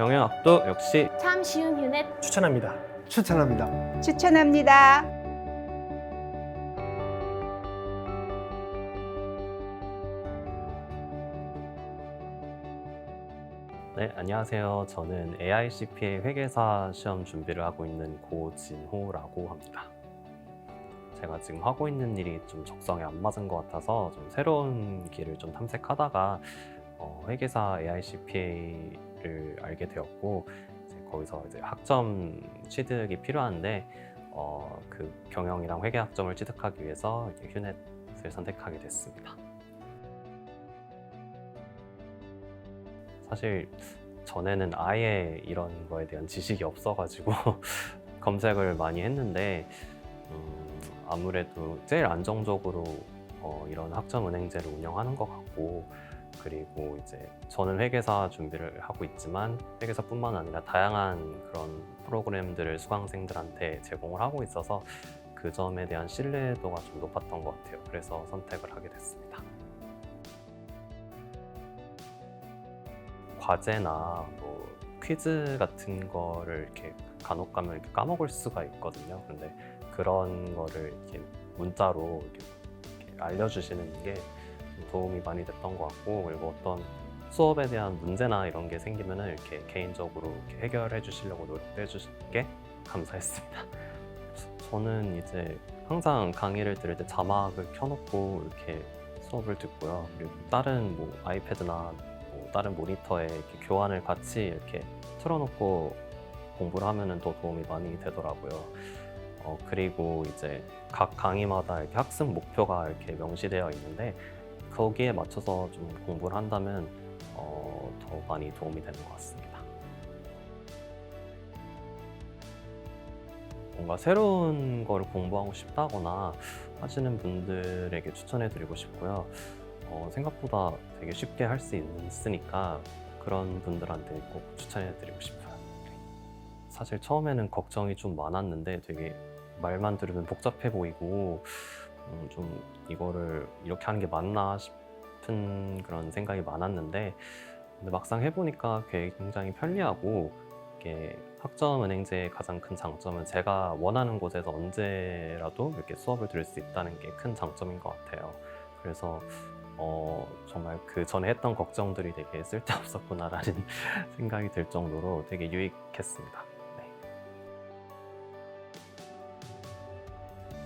경영학도 역시 참 쉬운 휴넷 추천합니다. 추천합니다. 추천합니다. 네, 안녕하세요. 저는 AICPA 회계사 시험 준비를 하고 있는 고진호라고 합니다. 제가 지금 하고 있는 일이 좀 적성에 안 맞은 것 같아서 좀 새로운 길을 좀 탐색하다가 어, 회계사 AICPA 를 알게 되었고 이제 거기서 이제 학점 취득이 필요한데 어, 그 경영이랑 회계 학점을 취득하기 위해서 이제 휴넷을 선택하게 됐습니다. 사실 전에는 아예 이런 거에 대한 지식이 없어가지고 검색을 많이 했는데 음, 아무래도 제일 안정적으로 어, 이런 학점 은행제를 운영하는 것 같고 그리고 이제 저는 회계사 준비를 하고 있지만 회계사뿐만 아니라 다양한 그런 프로그램들을 수강생들한테 제공을 하고 있어서 그 점에 대한 신뢰도가 좀 높았던 것 같아요. 그래서 선택을 하게 됐습니다. 과제나 뭐 퀴즈 같은 거를 이렇게 간혹 가면 이렇게 까먹을 수가 있거든요. 근데 그런 거를 이렇게 문자로 이렇게, 알려주시는 게좀 도움이 많이 됐던 것 같고 그리고 어떤 수업에 대한 문제나 이런 게 생기면은 이렇게 개인적으로 이렇게 해결해 주시려고 노력해 주시게 감사했습니다. 저는 이제 항상 강의를 들을 때 자막을 켜놓고 이렇게 수업을 듣고요. 그리고 다른 뭐 아이패드나 뭐 다른 모니터에 이렇게 교환을 같이 이렇게 틀어놓고 공부를 하면은 더 도움이 많이 되더라고요. 어, 그리고 이제 각 강의마다 이렇게 학습 목표가 이렇게 명시되어 있는데 거기에 맞춰서 좀 공부를 한다면 어, 더 많이 도움이 되는 것 같습니다. 뭔가 새로운 걸 공부하고 싶다거나 하시는 분들에게 추천해 드리고 싶고요. 어, 생각보다 되게 쉽게 할 수 있으니까 그런 분들한테 꼭 추천해 드리고 싶어요. 사실 처음에는 걱정이 좀 많았는데 되게 말만 들으면 복잡해 보이고 음, 좀 이거를 이렇게 하는 게 맞나 싶은 그런 생각이 많았는데 근데 막상 해보니까 굉장히 편리하고 이게 학점 은행제의 가장 큰 장점은 제가 원하는 곳에서 언제라도 이렇게 수업을 들을 수 있다는 게 큰 장점인 것 같아요. 그래서 어, 정말 그 전에 했던 걱정들이 되게 쓸데없었구나라는 생각이 들 정도로 되게 유익했습니다.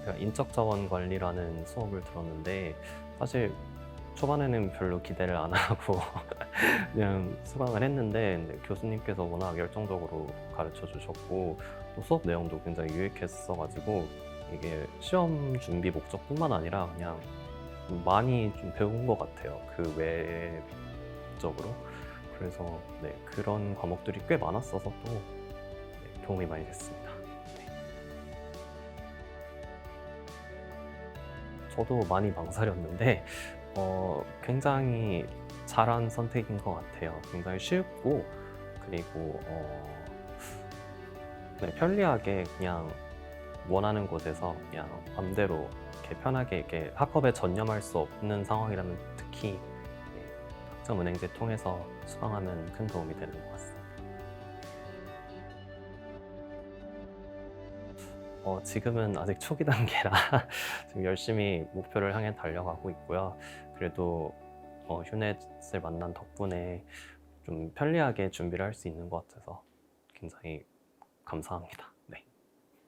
제가 인적 자원 관리라는 수업을 들었는데 사실 초반에는 별로 기대를 안 하고 그냥 수강을 했는데 교수님께서 워낙 열정적으로 가르쳐 주셨고 또 수업 내용도 굉장히 유익했어가지고 이게 시험 준비 목적뿐만 아니라 그냥 많이 좀 배운 것 같아요. 그 외적으로. 그래서 네, 그런 과목들이 꽤 많았어서 또 네, 도움이 많이 됐습니다. 저도 많이 망설였는데 어, 굉장히 잘한 선택인 것 같아요. 굉장히 쉽고 그리고 어, 네, 편리하게 그냥 원하는 곳에서 그냥 맘대로 이렇게 편하게 이렇게 학업에 전념할 수 없는 상황이라면 특히 네, 학점 은행제 통해서 수강하면 큰 도움이 되는 것 같습니다. 어, 지금은 아직 초기 단계라 지금 열심히 목표를 향해 달려가고 있고요. 그래도 어, 휴넷을 만난 덕분에 좀 편리하게 준비를 할 수 있는 것 같아서 굉장히 감사합니다.